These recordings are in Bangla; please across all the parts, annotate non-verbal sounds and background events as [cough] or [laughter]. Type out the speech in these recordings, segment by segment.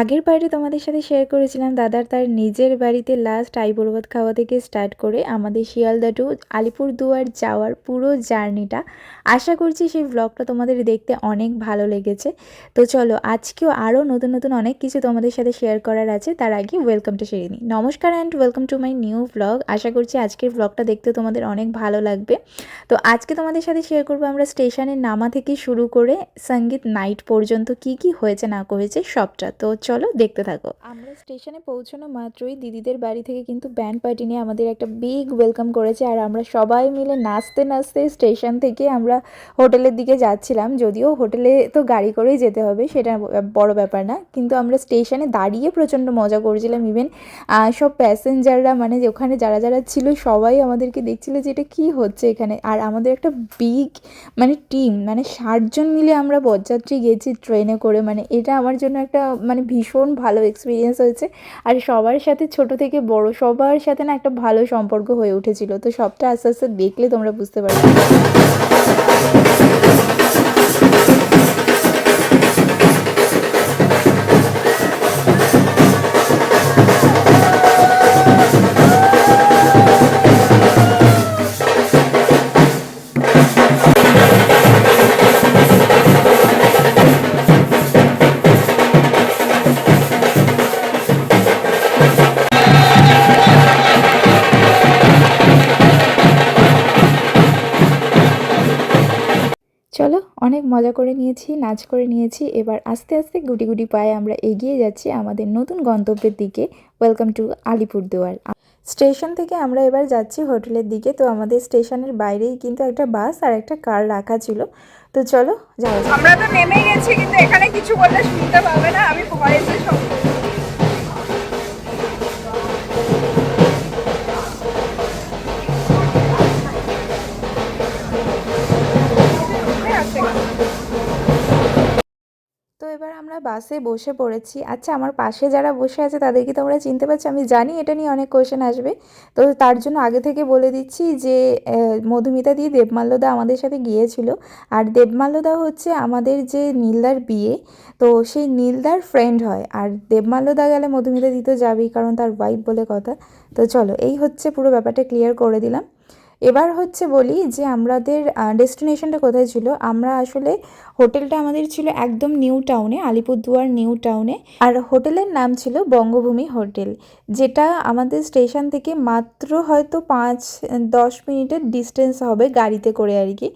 আগের পার্টে তোমাদের সাথে শেয়ার করেছিলাম, দাদার তার নিজের বাড়িতে লাস্ট আইবুড়ো ভাত খাওয়া থেকে স্টার্ট করে আমাদের শিয়ালদা টু আলিপুরদুয়ার যাওয়ার পুরো জার্নিটা আশা করছি সেই ব্লগটা তোমাদের দেখতে অনেক ভালো লেগেছে। তো চলো, আজকেও আরও নতুন নতুন অনেক কিছু তোমাদের সাথে শেয়ার করার আছে, তার আগে ওয়েলকামটা সেরে নিই। নমস্কার and welcome to my new blog আশা করছি আজকের ব্লগটা দেখতে তোমাদের অনেক ভালো লাগবে। তো আজকে তোমাদের সাথে শেয়ার করব আমরা স্টেশনের নামা থেকে শুরু করে সংগীত নাইট পর্যন্ত কি কি হয়েছে না হয়েছে সবটা। তো চলো দেখতে থাকো। আমরা স্টেশনে পৌঁছানো মাত্রই দিদিদের বাড়ি থেকে কিন্তু ব্যান্ড পার্টি নিয়ে আমাদের একটা বিগ ওয়েলকাম করেছে আর আমরা সবাই মিলে নাচতে নাচতে স্টেশন থেকে আমরা হোটেলের দিকে যাচ্ছিলাম। যদিও হোটেলে তো গাড়ি করেই যেতে হবে, সেটা বড় ব্যাপার না। কিন্তু আমরা স্টেশনে দাঁড়িয়ে প্রচণ্ড মজা করেছিলাম। ইভেন সব প্যাসেঞ্জাররা মানে ওখানে যারা যারা ছিল সবাই আমাদেরকে দেখছিল যে এটা কী হচ্ছে এখানে। আর আমাদের একটা বিগ মানে টিম মানে ষাটজন মিলে আমরা বরযাত্রী গেছি ট্রেনে করে। মানে এটা আমার জন্য একটা মানে ভীষণ ভালো এক্সপিরিয়েন্স হয়েছে। আর সবার সাথে ছোট থেকে বড়, সবার সাথে না একটা ভালো সম্পর্ক হয়ে উঠেছিল। তো সবটা আস্তে আস্তে দেখলে তোমরা বুঝতে পারবে। মজা করে নিয়েছি, নাচ করে নিয়েছি। এবার আস্তে আস্তে গুটি গুটি পায়ে আমরা এগিয়ে যাচ্ছি আমাদের নতুন গন্তব্যের দিকে। Welcome to Alipurduar. স্টেশন থেকে আমরা এবার যাচ্ছি হোটেলের দিকে। তো আমাদের স্টেশনের বাইরেই কিন্তু একটা বাস আর একটা কার রাখা ছিল। তো চলো যাওয়া আমরা তো নেমে গেছি, কিন্তু এখানে কিছু বললে শুনতে পাবে না। আমি ভয়েসে সব তো এবার আমরা বাসে বসে পড়েছি। আচ্ছা আমার পাশে যারা বসে আছে তাদেরকে তোমরা চিনতে পারছ। আমি জানি এটা নিয়ে অনেক কোয়েশ্চেন আসবে। তো তার জন্য আগে থেকে বলে দিচ্ছি যে মধুমিতা দিয়ে দেবমাল্যদা আমাদের সাথে গিয়েছিল। আর দেবমাল্যদা হচ্ছে আমাদের যে নীলদার বিয়ে, তো সেই নীলদার ফ্রেন্ড হয়। আর দেবমাল্যদা গেলে মধুমিতা দি তো যাবেই, কারণ তার ওয়াইফ বলে কথা। তো চলো, এই হচ্ছে পুরো ব্যাপারটা ক্লিয়ার করে দিলাম। এবার হচ্ছে বলি যে আমাদের ডেস্টিনেশনটা কোথায় ছিল? আমরা আসলে হোটেলটা আমাদের ছিল একদম নিউ টাউনে, আলিপুরদুয়ার নিউ টাউনে। আর হোটেলের নাম ছিল বঙ্গভূমি হোটেল, যেটা আমাদের স্টেশন থেকে মাত্র হয়তো পাঁচ, দশ মিনিটের ডিস্টেন্স হবে গাড়িতে করে আর কি।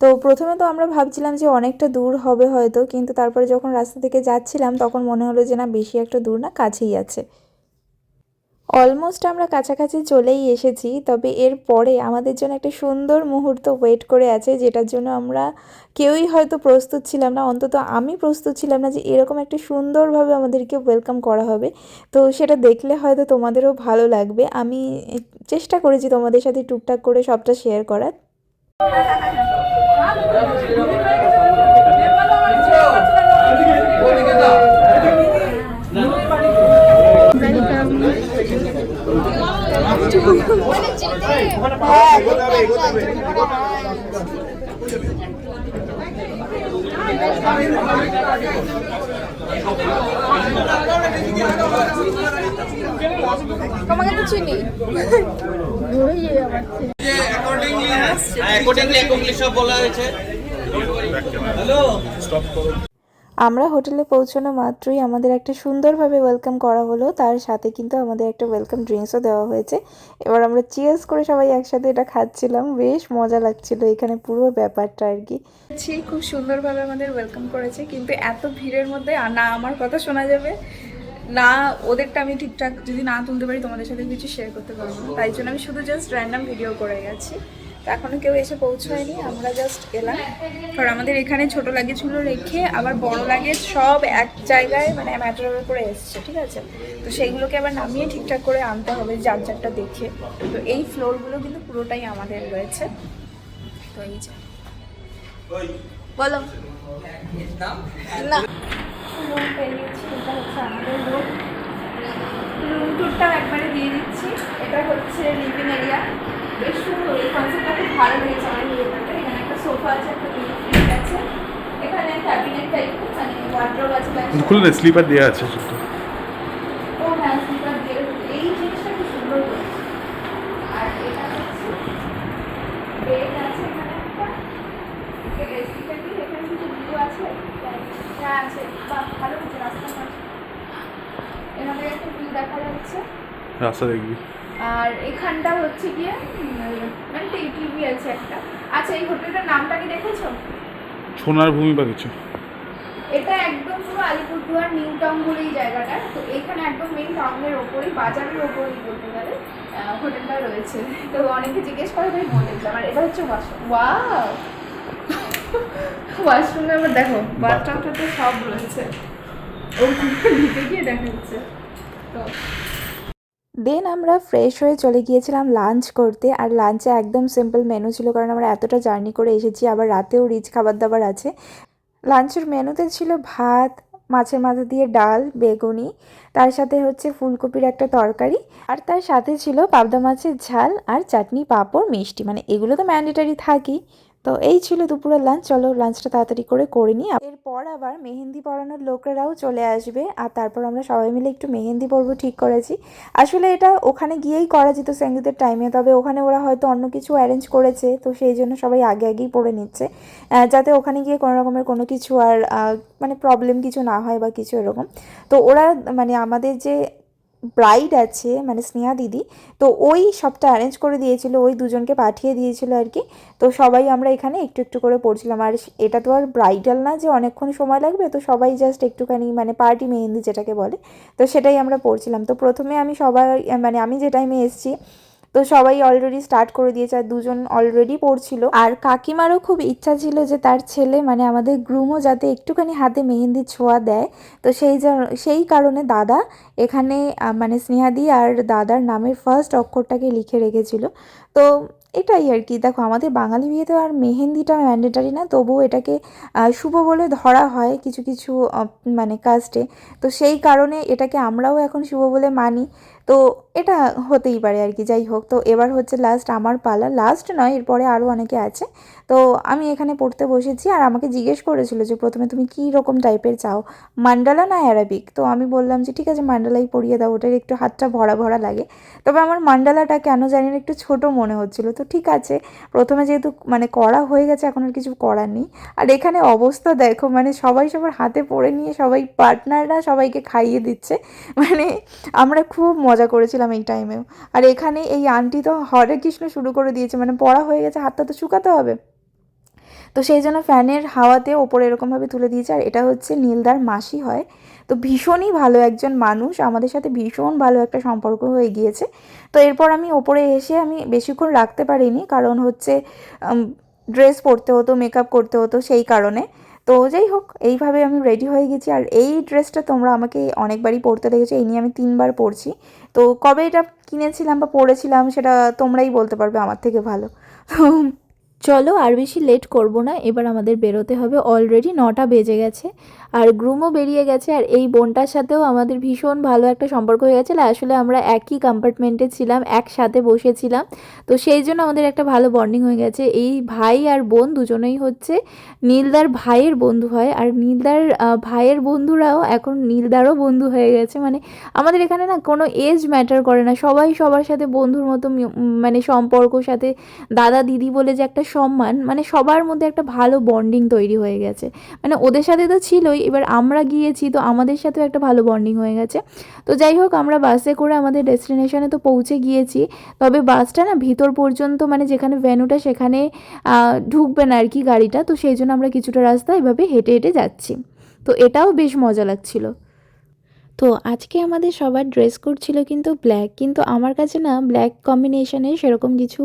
তো প্রথমে তো আমরা ভাবছিলাম যে অনেকটা দূর হবে হয়তো, কিন্তু তারপরে যখন রাস্তা থেকে যাচ্ছিলাম, তখন মনে হলো যে না, বেশি একটা দূর না, কাছেই আছে। অলমোস্ট আমরা কাছাকাছি চলেই এসেছি, তবে এর পরে আমাদের জন্য একটা সুন্দর মুহূর্ত ওয়েট করে আছে, যেটার জন্য আমরা কেউই হয়তো প্রস্তুত ছিলাম না। অন্তত আমি প্রস্তুত ছিলাম না যে এরকম একটা সুন্দরভাবে আমাদেরকে ওয়েলকাম করা হবে। তো সেটা দেখলে হয়তো তোমাদেরও ভালো লাগবে। আমি চেষ্টা করেছি তোমাদের সাথে টুকটাক করে সবটা শেয়ার করার। তোমাকে তো চিনি। অ্যাকর্ডিংলি অ্যাকর্ডিংলি সব বলা হয়েছে। হ্যালো আমরা হোটেলে পৌঁছানো মাত্রই আমাদের একটা সুন্দরভাবে ওয়েলকাম করা হলো। তার সাথে কিন্তু আমাদের একটা ওয়েলকাম ড্রিঙ্কসও দেওয়া হয়েছে। এবার আমরা চিয়ার্স করে সবাই একসাথে এটা খাচ্ছিলাম। বেশ মজা লাগছিল এখানে পুরো ব্যাপারটা আর কি। ছি, খুব সুন্দরভাবে আমাদের ওয়েলকাম করেছে। কিন্তু এত ভিড়ের মধ্যে না আমার কথা শোনা যাবে। না, ওদেরটা আমি ঠিকঠাক যদি না তুলতে পারি তোমাদের সাথে কিছু শেয়ার করতে পারব তাই জন্য আমি শুধু জাস্ট র্যান্ডাম ভিডিও করে গেছি। তো এখনও কেউ এসে পৌঁছায়নি আমরা জাস্ট এলাম কারণ আমাদের এখানে ছোট লাগেজগুলো রেখে আবার বড় লাগেজ সব এক জায়গায় মানে ম্যাটার করে এসছে ঠিক আছে? তো সেইগুলোকে আবার নামিয়ে ঠিকঠাক করে আনতে হবে যার যারটা দেখে। তো এই ফ্লোরগুলো কিন্তু পুরোটাই আমাদের রয়েছে। তো এই যে। বলো। না। রুম পেরিয়েছি এটা হচ্ছে আমাদের রুম রুম টুরটাও একবারে দিয়ে দিচ্ছি। এটা হচ্ছে লিভিং এরিয়া বেশ সুন্দর। এই কনসেপ্টটা খুব ভালো লেগেছে আমার এই ব্যাপারটা এখানে একটা সোফা আছে একটা ফ্রিজ আছে। এখানে ক্যাবিনেট টাইপ মানে ওয়ার্ড্রোব আছে খুলে না স্লিপার দেওয়া আছে শুধু। ও হ্যাঁ স্লিপার দিয়ে এই জিনিসটা খুব সুন্দর করেছে। আর এটা হচ্ছে বেড আছে এখানে একটা। এসিটা কি এখানে কিছু ভিউ আছে। হ্যাঁ আছে। বাহ ভালো রাস্তার পাশে এখানে একটা ভিউ দেখা যাচ্ছে। রাস্তা দেখবি। আর এখানটা হচ্ছে গিয়ে মানে টিভি আছে একটা। আচ্ছা এই হোটেলটার নামটা কি দেখেছ? সোনার ভূমি বা কিছু। এটা একদম পুরো আলিপুরদুয়ার নিউ টাউন বলে এই জায়গাটা। তো এখানে একদম মেইন টাউনের ওপরেই বাজারের ওপরেই বলতে গেলে হোটেলটা রয়েছে। তো অনেকে জিজ্ঞেস করে তাই বলে দিলাম আর এটা হচ্ছে ওয়াশরুম ওয়াও ওয়াশরুমে আবার দেখো বাথটাবটা তো সব রয়েছে। ওখানে ঢুকে গিয়ে দেখা যাচ্ছে। তো দেন আমরা ফ্রেশ হয়ে চলে গিয়েছিলাম লাঞ্চ করতে। আর লাঞ্চে একদম সিম্পল মেনু ছিল, কারণ আমরা এতটা জার্নি করে এসেছি, আবার রাতেও রিচ খাবার দাবার আছে লাঞ্চের মেনুতে ছিল ভাত, মাছের মাথা দিয়ে ডাল, বেগুনি, তার সাথে হচ্ছে ফুলকপির একটা তরকারি, আর তার সাথে ছিল পাবদা মাছের ঝাল আর চাটনি, পাঁপড়, মিষ্টি। মানে এগুলো তো ম্যান্ডেটারি থাকেই। তো এই ছিল দুপুরের লাঞ্চ চলো লাঞ্চটা তাড়াতাড়ি করে করে নিই। এরপর আবার মেহেন্দি পরানোর লোকেরাও চলে আসবে, আর তারপর আমরা সবাই মিলে একটু মেহেন্দি পরব ঠিক করেছি। আসলে এটা ওখানে গিয়েই করা যেত সঙ্গীতের টাইমে তবে ওখানে ওরা হয়তো অন্য কিছু অ্যারেঞ্জ করেছে, তো সেই জন্য সবাই আগে আগেই পড়ে নিচ্ছে। যাতে ওখানে গিয়ে কোনো রকমের কোনো কিছু আর মানে প্রবলেম কিছু না হয় বা কিছু এরকম। তো ওরা মানে আমাদের যে ব্রাইড আছে মানে স্নেহা দিদি, তো ওই সবটা অ্যারেঞ্জ করে দিয়েছিল, ওই দুজনকে পাঠিয়ে দিয়েছিল আর কি। তো সবাই আমরা এখানে একটু একটু করে পড়ছিলাম। আর এটা তো আর ব্রাইডাল না যে অনেকক্ষণ সময় লাগবে, তো সবাই জাস্ট একটুখানি মানে পার্টি মেহেন্দি যেটাকে বলে, তো সেটাই আমরা পড়ছিলাম। তো প্রথমে আমি সবাই মানে আমি যে টাইমে এসেছি তো সবাই অলরেডি স্টার্ট করে দিয়েছে আর দুজন অলরেডি পড়ছিল। আর কাকিমারও খুব ইচ্ছা ছিল যে তার ছেলে মানে আমাদের গ্রুমও যাতে একটুখানি হাতে মেহেন্দি ছোঁয়া দেয়। তো সেই সেই কারণে দাদা এখানে মানে স্নেহাদি আর দাদার নামের ফার্স্ট অক্ষরটাকে লিখে রেখেছিল। তো এটাই আর কি, দেখো আমাদের বাঙালি বিয়েতে আর মেহেন্দিটা ম্যান্ডেটারি না, তবুও এটাকে শুভ বলে ধরা হয় কিছু কিছু মানে কাস্টে তো সেই কারণে এটাকে আমরাও এখন শুভ বলে মানি। তো এটা হতেই পারে আর কি, যাই হোক। তো এবার হচ্ছে লাস্ট আমার পালা। লাস্ট নয়, এরপরে আরও অনেকে আছে। তো আমি এখানে পড়তে বসেছি আর আমাকে জিজ্ঞেস করেছিল যে প্রথমে তুমি কী রকম টাইপের চাও? মান্ডালা না অ্যারাবিক তো আমি বললাম যে ঠিক আছে, মান্ডালাই পরিয়ে দাও, ওটার একটু হাতটা ভরা ভরা লাগে। তবে আমার মান্ডালাটা কেন জানি না, একটু ছোট মনে হচ্ছিল। তো ঠিক আছে, প্রথমে যেহেতু মানে করা হয়ে গেছে, এখন আর কিছু করার নেই। আর এখানে অবস্থা দেখো মানে সবাই সবার হাতে পড়ে নিয়ে সবাই পার্টনাররা সবাইকে খাইয়ে দিচ্ছে। মানে আমরা খুব মজা করেছিলাম এই টাইমেও আর এখানে এই আন্টি তো হরে কৃষ্ণ শুরু করে দিয়েছে মানে পড়া হয়ে গেছে, হাতটা তো শুকাতে হবে। তো সেই জন্য ফ্যানের হাওয়াতে ওপরে এরকমভাবে তুলে দিয়েছে, আর এটা হচ্ছে নীলদার মাসি হয়। তো ভীষণই ভালো একজন মানুষ, আমাদের সাথে ভীষণ ভালো একটা সম্পর্ক হয়ে গিয়েছে। তো এরপর আমি ওপরে এসে আমি বেশিক্ষণ রাখতে পারিনি, কারণ হচ্ছে ড্রেস পরতে হতো মেকআপ করতে হতো সেই কারণে। তো যাই হোক, এইভাবে আমি রেডি হয়ে গেছি। আর এই ড্রেসটা তোমরা আমাকে অনেকবারই পরতে দেখেছ, এই নিয়ে আমি তিনবার পরছি তো কবে এটা কিনেছিলাম বা পরেছিলাম সেটা তোমরাই বলতে পারবে, আমার থেকে ভালো। চলো আর বেশি লেট করব না, এবার আমাদের বেরোতে হবে। অলরেডি নটা বেজে গেছে। আর গ্রুমও বেরিয়ে গেছে আর এই বোনটার সাথেও আমাদের ভীষণ ভালো একটা সম্পর্ক হয়ে গেছে। আসলে আমরা একই কম্পার্টমেন্টে ছিলাম, একসাথে বসেছিলাম। তো সেই জন্য আমাদের একটা ভালো বন্ডিং হয়ে গেছে। এই ভাই আর বোন দুজনেই হচ্ছে নীলদার ভাইয়ের বন্ধু হয়। আর নীলদার ভাইয়ের বন্ধুরাও এখন নীলদারও বন্ধু হয়ে গেছে। মানে আমাদের এখানে না কোনো এজ ম্যাটার করে না। সবাই সবার সাথে বন্ধুর মতো মানে সম্পর্ক, সাথে দাদা দিদি বলে যে একটা সম্মান মানে সবার মধ্যে একটা ভালো বন্ডিং তৈরি হয়ে গেছে। মানে ওদের সাথে তো ছিলই এবার আমরা গিয়েছি, তো আমাদের সাথেও একটা ভালো বন্ডিং হয়ে গেছে। তো যাই হোক, আমরা বাসে করে আমাদের ডেস্টিনেশনে তো পৌঁছে গিয়েছি। তবে বাসটা না ভিতর পর্যন্ত মানে যেখানে ভ্যানুটা সেখানে ঢুকবে না আর কি গাড়িটা। তো সেই জন্য আমরা কিছুটা রাস্তা এভাবে হেঁটে হেঁটে যাচ্ছি। তো এটাও বেশ মজা লাগছিল। তো আজকে আমাদের সবার ড্রেস কোড ছিল কিন্তু ব্ল্যাক কিন্তু আমার কাছে না ব্ল্যাক কম্বিনেশনে সেরকম কিছু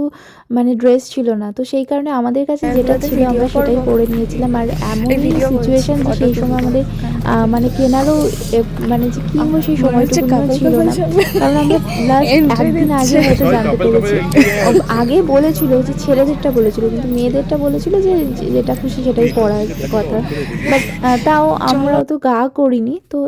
মানে ড্রেস ছিল না। তো সেই কারণে আমাদের কাছে যেটা ছিল আমরা সেটাই। পরে নিয়েছিলাম। আর এমন সিচুয়েশন যে সেই সময় আমাদের মানে কেনারও মানে যে কিনবো সেই সময়টুকুও ছিল না। কারণ আমরা লাস্ট একদিন আগে হয়তো জানতে পেরেছি। আগে বলেছিল যে ছেলেদেরটা বলেছিল কিন্তু মেয়েদেরটা বলেছিল যে যেটা খুশি সেটাই পড়ার কথা। বাট তাও আমরা তো গা করিনি। তো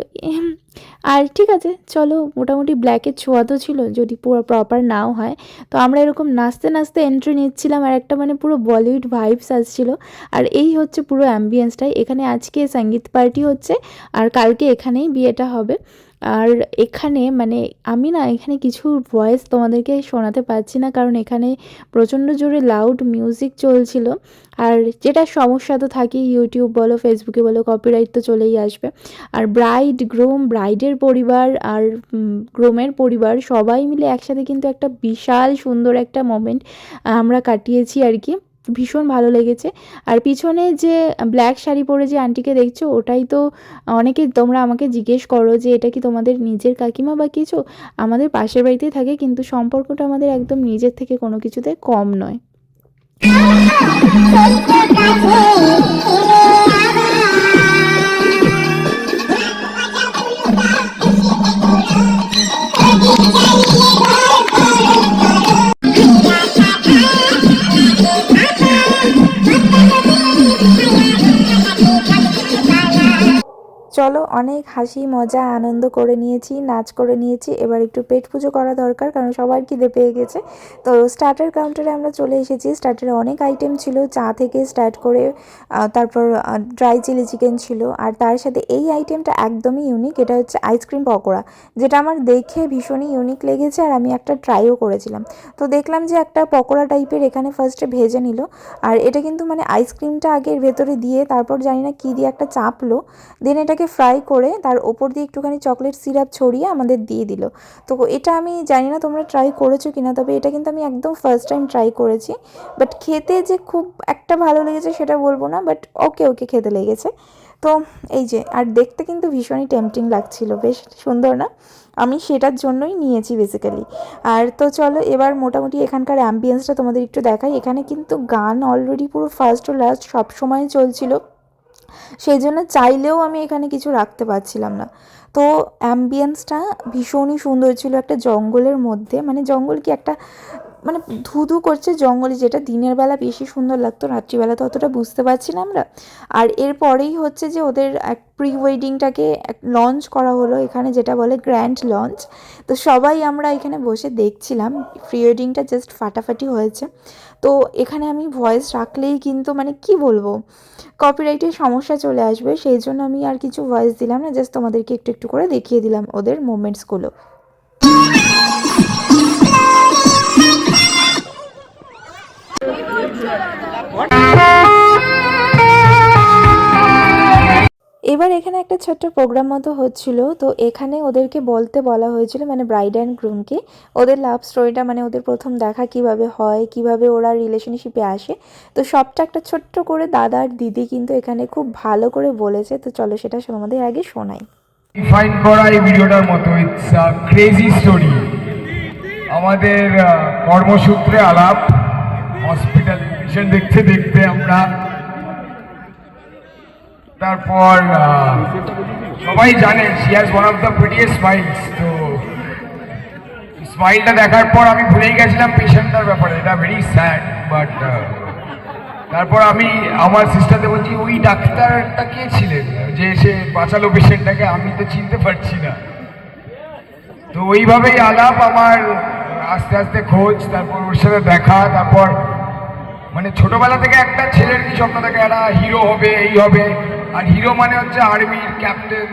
আর ঠিক আছে, চলো মোটামুটি ব্ল্যাকের ছোঁয়া তো ছিল, যদি পুরো প্রপার নাও হয়। তো আমরা এরকম নাচতে নাচতে এন্ট্রি নিচ্ছিলাম আর একটা মানে পুরো বলিউড ভাইবস আসছিল। আর এই হচ্ছে পুরো অ্যাম্বিয়েন্সটাই এখানে আজকে সংগীত পার্টি হচ্ছে আর কালকে এখানেই বিয়েটা হবে। আর এখানে মানে আমি না এখানে কিছু ভয়েস তোমাদেরকে শোনাতে পারছি না, কারণ এখানে প্রচণ্ড জোরে লাউড মিউজিক চলছিল। আর যেটা সমস্যা তো থাকেই ইউটিউব বলো ফেসবুকে বলো কপিরাইট তো চলেই আসবে। আর ব্রাইড গ্রোম ব্রাইডের পরিবার আর গ্রোমের পরিবার সবাই মিলে একসাথে কিন্তু একটা বিশাল সুন্দর একটা মোমেন্ট আমরা কাটিয়েছি আর কি। ভীষণ ভালো লেগেছে। আর পিছনে যে ব্ল্যাক শাড়ি পরে যে আন্টিকে দেখছ, ওটাই তো অনেকে তোমরা আমাকে জিজ্ঞেস করো যে, এটা কি তোমাদের নিজের কাকিমা বা কিছু? আমাদের পাশের বাড়িতেই থাকে, কিন্তু সম্পর্কটা আমাদের একদম নিজের থেকে কোনো কিছুতে কম নয়। [laughs] চলো, অনেক হাসি, মজা, আনন্দ করে নিয়েছি, নাচ করে নিয়েছি। এবার একটু পেট পুজো করা দরকার, কারণ সবার খিদে পেয়ে গেছে। তো স্টার্টার কাউন্টারে আমরা চলে এসেছি। স্টার্টারে অনেক আইটেম ছিল, চা থেকে স্টার্ট করে তারপর ড্রাই চিলি চিকেন ছিল। আর তার সাথে এই আইটেমটা একদমই ইউনিক এটা হচ্ছে আইসক্রিম পকোড়া, যেটা আমার দেখে ভীষণই ইউনিক লেগেছে আর আমি একটা ট্রাইও করেছিলাম। তো দেখলাম যে একটা পকোড়া টাইপের এখানে ফার্স্টে ভেজে নিল। আর এটা কিন্তু মানে আইসক্রিমটা আগের ভেতরে দিয়ে, তারপর জানি না কী দিয়ে একটা চাপলো। দেন এটাকে ফ্রাই করে তার ওপর দিয়ে একটুখানি চকলেট সিরাপ ছড়িয়ে আমাদের দিয়ে দিল। তো এটা আমি জানি না তোমরা ট্রাই করেছ কিনা, তবে এটা কিন্তু আমি একদম ফার্স্ট টাইম ট্রাই করেছি। বাট খেতে যে খুব একটা ভালো লেগেছে সেটা বলব না বাট ওকে ওকে খেতে লেগেছে। তো এই যে, আর দেখতে কিন্তু ভীষণই টেম্পটিং লাগছিল, বেশ সুন্দর না? আমি সেটার জন্যই নিয়েছি বেসিক্যালি আর তো চলো, এবার মোটামুটি এখানকার অ্যাম্বিয়েন্সটা তোমাদের একটু দেখাই। এখানে কিন্তু গান অলরেডি পুরো ফার্স্ট ও লাস্ট সব সময় চলছিল। সেই জন্য চাইলেও আমি এখানে কিছু রাখতে পারছিলাম না। তো অ্যাম্বিয়েন্সটা ভীষণই সুন্দর ছিল। একটা জঙ্গলের মধ্যে মানে জঙ্গল কি একটা মানে ধুধু করছে জঙ্গলে যেটা দিনের বেলা বেশি সুন্দর লাগতো, রাত্রিবেলা তো অতটা বুঝতে পারছি না আমরা। আর এরপরেই হচ্ছে যে ওদের এক প্রি ওয়েডিংটাকে লঞ্চ করা হলো, এখানে যেটা বলে গ্র্যান্ড লঞ্চ তো সবাই আমরা এখানে বসে দেখছিলাম প্রি ওয়েডিংটা জাস্ট ফাটাফাটি হয়েছে। তো এখানে আমি ভয়েস রাখলেই কিন্তু মানে কি বলব কপিরাইটের সমস্যা চলে আসবে, সেই জন্য আমি আর কিছু ভয়েস দিলাম না জাস্ট তোমাদেরকে একটু একটু করে দেখিয়ে দিলাম ওদের মোমেন্টসগুলো এবার এখানে একটা ছোট্ট প্রোগ্রাম মতো হচ্ছিল। তো এখানে ওদেরকে বলতে বলা হয়েছিল মানে ব্রাইড অ্যান্ড গ্রুমকে ওদের লাভ স্টোরিটা মানে ওদের প্রথম দেখা কীভাবে হয়, কীভাবে ওরা রিলেশনশিপে আসে। তো সবটা একটা ছোট্ট করে দাদা আর দিদি কিন্তু এখানে খুব ভালো করে বলেছে। তো চলো সেটা আমাদের আগে শোনাই। ডিফাইন করা এই ভিডিওটার মতো। ইটস ক্রেজি স্টোরি আমাদের কর্মসূত্রে আলাপ হসপিটাল দেখতে দেখতে আমরা তারপর সবাই জানে she has one of the prettiest smiles তো স্মাইলটা দেখার পর আমি ভুলেই গেছিলাম পেশেন্টটার ব্যাপারে, এটা ভেরি স্যাড বাট তারপর আমি আমার সিস্টারকে বলছি, ওই ডাক্তারটা কে ছিলেন? যে সে বাঁচালো পেশেন্টটাকে আমি তো চিনতে পারছি না। তো ওইভাবেই আলাপ আমার আস্তে আস্তে খোঁজ, তারপর ওর সাথে দেখা, তারপর মানে ছোটবেলা থেকে একটা ছেলের কি স্বপ্ন থাকে একটা হিরো হবে, এই হবে। আর হিরো মানে হচ্ছে আর্মির ক্যাপ্টেন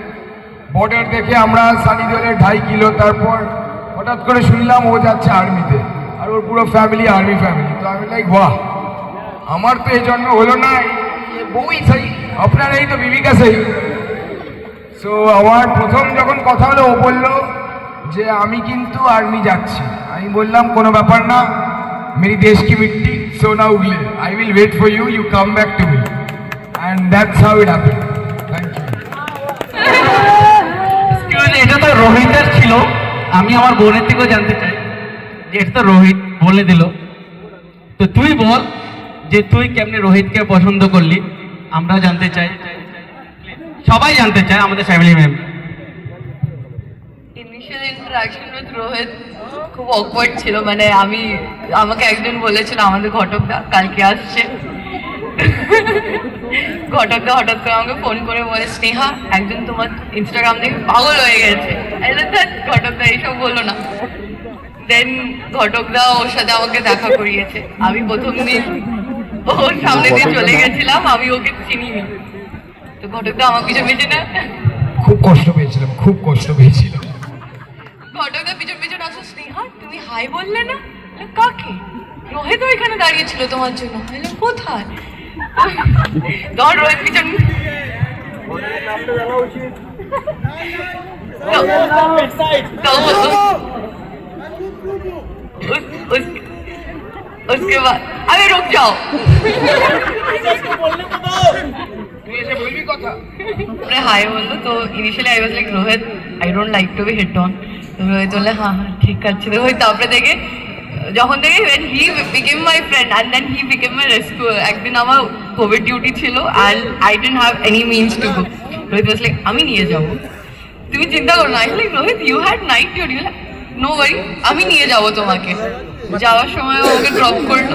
বর্ডার দেখে আমরা সানি দেওয়ালের ঢাই কিলো, তারপর হঠাৎ করে শুনলাম ও যাচ্ছে আর্মিতে আর ওর পুরো ফ্যামিলি আর্মি ফ্যামিলি তো আমি লাইক বাহ, আমার তো এই জন্ম হলো না বউই সেই আপনার এই তো বিবিকা সেই। সো আমার প্রথম যখন কথা হলো, ও বলল যে, আমি কিন্তু আর্মি যাচ্ছি। আমি বললাম, কোনো ব্যাপার না কি মিট্টি সোনা উগলে I will wait for you you come back to me and that's how it happen thank you Excuse me, এটা তো রোহিতের ছিল আমি আমার বোনের থেকেও জানতে চাই যে এটা তো রোহিত বলে দিল তো তুই বল যে তুই কেমনে রোহিতকে পছন্দ করলি আমরা জানতে চাই সবাই জানতে চায় আমাদের family member initial interaction with Rohit খুব অকওয়ার্ড ছিল মানে আমি আমাকে একজন বলেছিল আমাদের ঘটক দা কালকে আসছে। ঘটকদা হঠাৎ করে আমাকে ফোন করে বলে স্নেহা একজন তোমার ইনস্টাগ্রাম দেখে পাগল হয়ে গেছে। ঘটকদা এইসব বলো না। দেন ঘটকদা ওর সাথে আমাকে দেখা করিয়েছে। আমি প্রথম দিন ওর সামনে দিয়ে চলে গেছিলাম আমি ওকে চিনিনি। তো ঘটকদা আমার পিছন পিছনে খুব কষ্ট পেয়েছিলাম খুব কষ্ট পেয়েছিলাম। ঘটকদা পিছন পিছন তুমি হাই বললে না বললাম, কাকে রোহিত এখানে দাঁড়িয়েছিল তোমার জন্য বললাম কোথায় তখন রোহিত পিছন तो- तो उस, उस, उसके बाद अरे रुक जाओ মানে হাই বলল তো initially I was like Rohit I don't like to be hit on Rohit বললে হ্যাঁ হ্যাঁ ঠিক আছে। তো তারপরে দেখে, যখন দেখে, when he became my friend and then he became my rescuer, একদিন আমার কোভিড ডিউটি ছিল and I didn't have any means to go. Rohit was like, আমি নিয়ে যাব। তুমি চিন্তা করো না like Rohit you had night duty no worry আমি নিয়ে যাব তোমাকে। যাওয়ার সময় ওকে ড্রপ করল।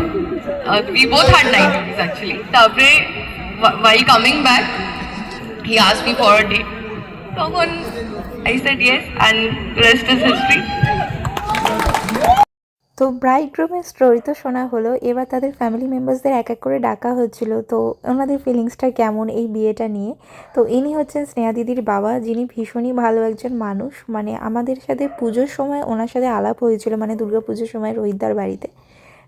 We both had night duties actually তারপরে while coming back, he asked me for a date. তখন I said yes, and the rest is history. তো ব্রাইড গ্রুমের স্টোরি তো শোনা হলো, এবার তাদের ফ্যামিলি মেম্বার্সদের এক এক করে ডাকা হচ্ছিল। তো ওনাদের ফিলিংসটা কেমন এই বিয়েটা নিয়ে? তো ইনি হচ্ছেন স্নেহা দিদির বাবা, যিনি ভীষণই ভালো একজন মানুষ। মানে আমাদের সাথে পুজোর সময় ওনার সাথে আলাপ হয়েছিল মানে দুর্গা পুজোর সময় রোহিতদার বাড়িতে।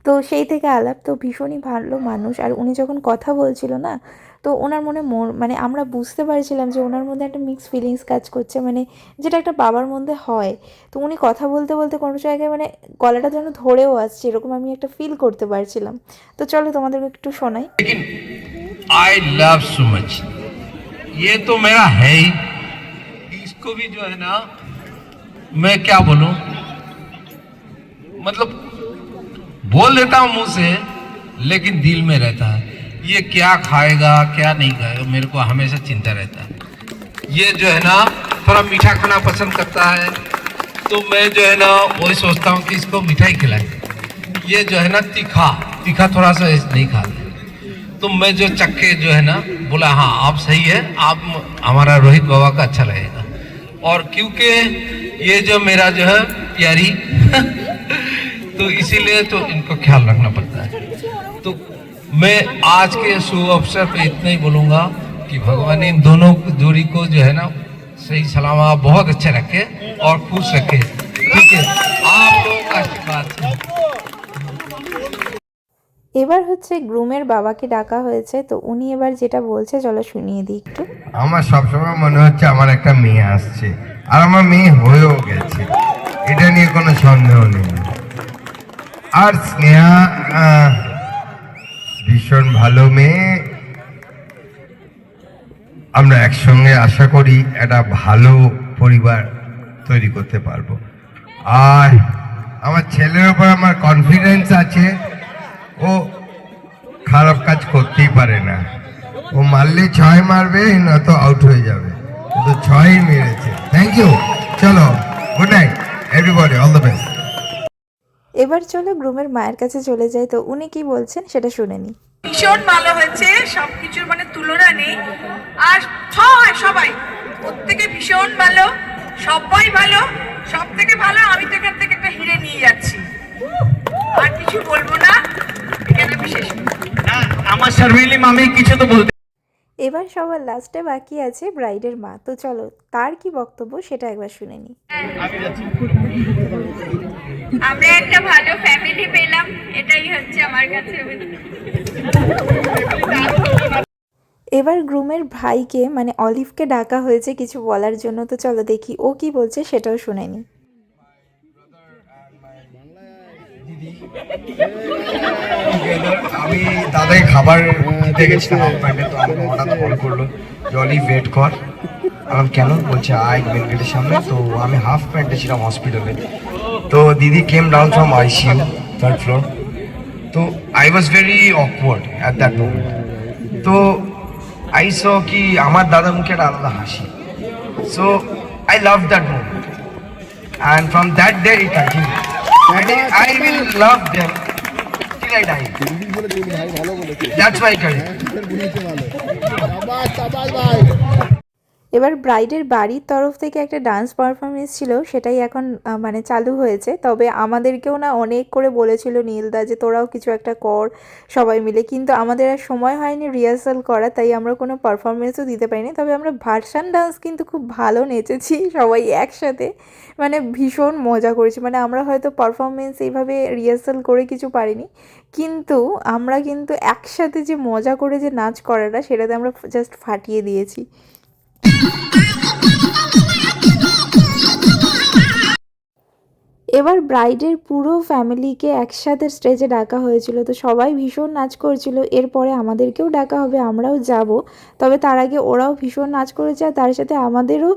তো সেই থেকে আলাপ তো ভীষণই ভালো মানুষ আর উনি যখন কথা বলছিল না তো ওনার মনে মন মানে আমরা বুঝতে পারছিলাম যে ওনার মধ্যে একটা মিক্স ফিলিংস কাজ করছে মানে যেটা একটা বাবার মধ্যে হয় তো উনি কথা বলতে বলতে কোনো জায়গায় মানে গলাটা যেন ধরেও আসছে এরকম আমি একটা ফিল করতে পারছিলাম তো চলো তোমাদেরকে একটু শোনাই लेकिन आई लव सो मच ये तो मेरा है ही इसको भी जो है ना मैं क्या बोलूं मतलब बोल देता हूँ मुँह से, लेकिन दिल में रहता है। ये क्या खाएगा, क्या नहीं खाएगा, मेरे को हमेशा चिंता रहता है। ये जो है ना, थोड़ा मीठा खाना पसंद करता है। तो मैं जो है ना, वही सोचता हूँ कि इसको मिठाई खिलाए। ये जो है ना, तीखा तीखा थोड़ा सा नहीं खाता तो मैं जो चक्के जो है ना, बोला हाँ आप सही है, आप, हमारा रोहित बाबा का अच्छा लगेगा। और क्योंकि ये जो मेरा जो है, प्यारी [laughs] तो इसीलिए तो इनको ख्याल रखना पड़ता है तो मैं आज के शुभ अवसर पे इतना ही बोलूँगा कि भगवान इन दोनों जोड़ी को जो है ना सही सलामत बहुत अच्छे रखे और खुश रखे ठीक है आप लोगों का आशीर्वाद से এবার হচ্ছে গ্রুমের বাবাকে ডাকা হয়েছে তো উনি এবার যেটা বলছে চলো শুনিয়ে দিই একটু আমার সবসময় মনে হচ্ছে আমার একটা মেয়ে আসছে আর আমার মেয়ে হয়েও গেছে এটা নিয়ে কোনো সন্দেহ নেই আর স্নেহা ভীষণ ভালো মেয়ে। আমরা একসঙ্গে আশা করি একটা ভালো পরিবার তৈরি করতে পারব। আর আমার ছেলের উপর আমার কনফিডেন্স আছে। ও খারাপ কাজ করতেই পারে না। ও মারলে ছয় মারবে, নয়তো আউট হয়ে যাবে। তো ছয়ই মেরেছে। থ্যাংক ইউ চলো good night everybody all the best এবার চলো গ্রুমের মায়ের কাছে চলে যাই। তো উনি কি বলছেন সেটা শুনে নিই ভীষণ ভালো হয়েছে সবকিছুর মানে তুলনা নেই। আর সবাই সবাই প্রত্যেকে ভীষণ ভালো সবাই ভালো সব থেকে ভালো আমি তো এখান থেকে একটা হিরে নিয়ে যাচ্ছি। আর কিছু বলব না এখানে আমি শেষ করছি। আমার শারমিলি মামি কিছু তো বলতে এবার সবার লাস্টে বাকি আছে ব্রাইডের মা। তো চলো তার কি বক্তব্য সেটা একবার শুনে নিই আমরা একটা ভালো ফ্যামিলি পেলাম এটাই হচ্ছে আমার কাছে। এবার গ্রুমের ভাইকে মানে অলিভকে ডাকা হয়েছে কিছু বলার জন্য তো চলো দেখি ও কি বলছে সেটাও শুনে নিই আমি দাদাই খাবার দিতে গেছিলাম তো আমাকে হঠাৎ ফোন করল জলি ওয়েট কর। আমি কেন? বলছে আই মেন সামনে। তো আমি হাফ প্যান্টে ছিলাম হসপিটালে তো দিদি came down from ICU third floor তো I was very awkward at that moment তো আই স কি আমার দাদা মুখে একটা আলাদা হাসি। So I love that moment and from that day it continue I will love them ঠিক I die. That's my kind. এবার ব্রাইডের বাড়ির তরফ থেকে একটা ডান্স পারফরমেন্স ছিল, সেটাই এখন মানে চালু হয়েছে। তবে আমাদেরকেও না অনেক করে বলেছিল নীলদা যে, তোরাও কিছু একটা কর সবাই মিলে। কিন্তু আমাদের আর সময় হয়নি রিহার্সাল করা তাই আমরা কোনো পারফরমেন্সও দিতে পারিনি। তবে আমরা ভার্সান ডান্স কিন্তু খুব ভালো নেচেছি [laughs] সবাই একসাথে। মানে ভীষণ মজা করেছি। মানে আমরা হয়তো পারফরমেন্স এইভাবে রিহার্সাল করে কিছু পারিনি। কিন্তু আমরা কিন্তু একসাথে যে মজা করে যে নাচ করাটা, সেটাতে আমরা জাস্ট ফাটিয়ে দিয়েছি। Eu এবার ব্রাইডের পুরো ফ্যামিলিকে একসাথে স্টেজে ডাকা হয়েছিল। তো সবাই ভীষণ নাচ করছিল। এরপরে আমাদেরকেও ডাকা হবে, আমরাও যাব। তবে তার আগে ওরাও ভীষণ নাচ করেছে আর তার সাথে আমাদেরও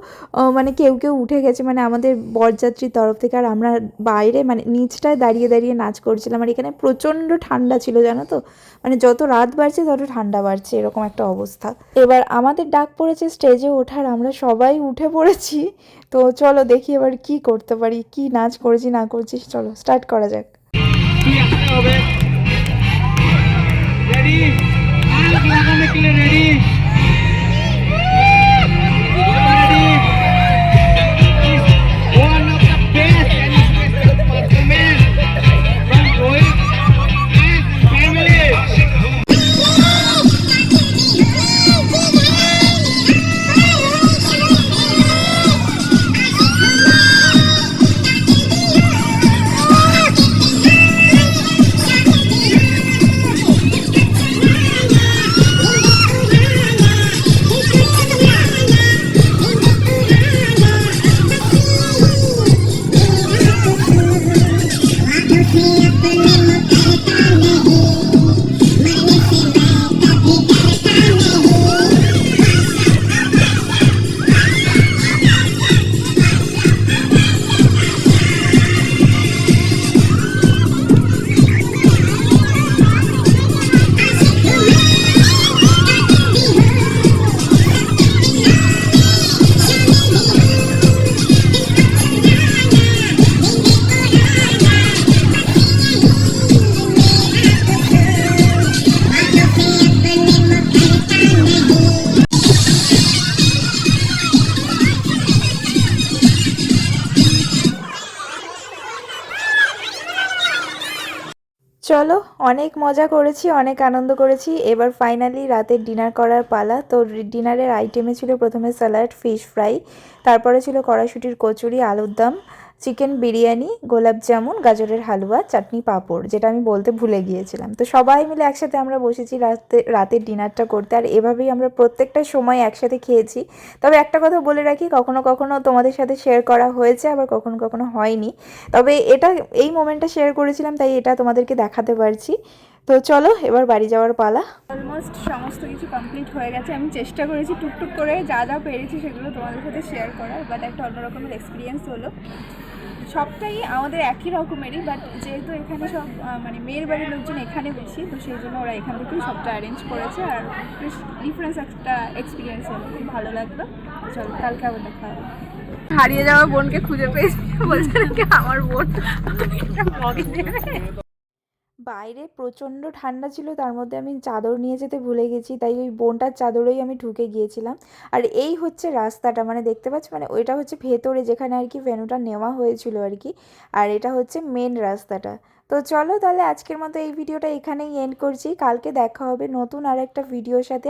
মানে কেউ কেউ উঠে গেছে। মানে আমাদের বরযাত্রীর তরফ থেকে। আর আমরা বাইরে মানে নিচটায় দাঁড়িয়ে দাঁড়িয়ে নাচ করছিলাম। আর এখানে প্রচণ্ড ঠান্ডা ছিল, জানো তো? মানে যত রাত বাড়ছে, তত ঠান্ডা বাড়ছে, এরকম একটা অবস্থা। এবার আমাদের ডাক পড়েছে স্টেজে ওঠার। আমরা সবাই উঠে পড়েছি। তো চলো দেখি এবার কি করতে পারি, কি নাচ করেছি, না করছি, চলো স্টার্ট করা যাক। রেডি চলো, অনেক মজা করেছি, অনেক আনন্দ করেছি। এবার ফাইনালি রাতের ডিনার করার পালা। তো ডিনারের আইটেমে ছিল প্রথমে স্যালাড ফিশ ফ্রাই তারপরে ছিল কড়াশুটির কচুরি, আলুর দম। চিকেন বিরিয়ানি, গোলাপ জামুন, গাজরের হালুয়া, চাটনি পাঁপড়, যেটা আমি বলতে ভুলে গিয়েছিলাম। তো সবাই মিলে একসাথে আমরা বসেছি রাতে রাতের ডিনারটা করতে, আর এভাবেই আমরা প্রত্যেকটা সময় একসাথে খেয়েছি। তবে একটা কথা বলে রাখি, কখনো কখনো তোমাদের সাথে শেয়ার করা হয়েছে, আবার কখনো কখনো হয়নি। তবে এটা, এই মোমেন্টটা শেয়ার করেছিলাম, তাই এটা তোমাদেরকে দেখাতে পারছি। তো চলো, এবার বাড়ি যাওয়ার পালা। অলমোস্ট সমস্ত কিছু কমপ্লিট হয়ে গেছে। আমি চেষ্টা করেছি টুকটুক করে যা যা পেরেছি সেগুলো তোমাদের সাথে শেয়ার করার বাট একটা অন্যরকমের এক্সপিরিয়েন্স হলো। সবটাই আমাদের একই রকমেরই বাট যেহেতু এখানে সব মানে মেয়ের বাড়ির লোকজন এখানে বেশি, তো সেই জন্য ওরা এখান থেকেই সবটা অ্যারেঞ্জ করেছে আর বেশ ডিফারেন্স একটা এক্সপিরিয়েন্স হলো খুব ভালো লাগল। চল, কালকে আবার দেখা হবে। হারিয়ে যাওয়া বোনকে খুঁজে পেয়েছি, বলছে আমার বোন বাইরে প্রচণ্ড ঠান্ডা ছিল, তার মধ্যে আমি চাদর নিয়ে যেতে ভুলে গেছি, তাই ওই বোনটার চাদরেই আমি ঢুকে গিয়েছিলাম। আর এই হচ্ছে রাস্তাটা মানে দেখতে পাচ্ছি মানে ওইটা হচ্ছে ভেতরে যেখানে আর কি ভেনুটা নেওয়া হয়েছিল আর কি, আর এটা হচ্ছে মেন রাস্তাটা। তো চলো তাহলে আজকের মতো এই ভিডিওটা এখানেই এন্ড করছি, কালকে দেখা হবে নতুন আর একটা ভিডিওর সাথে।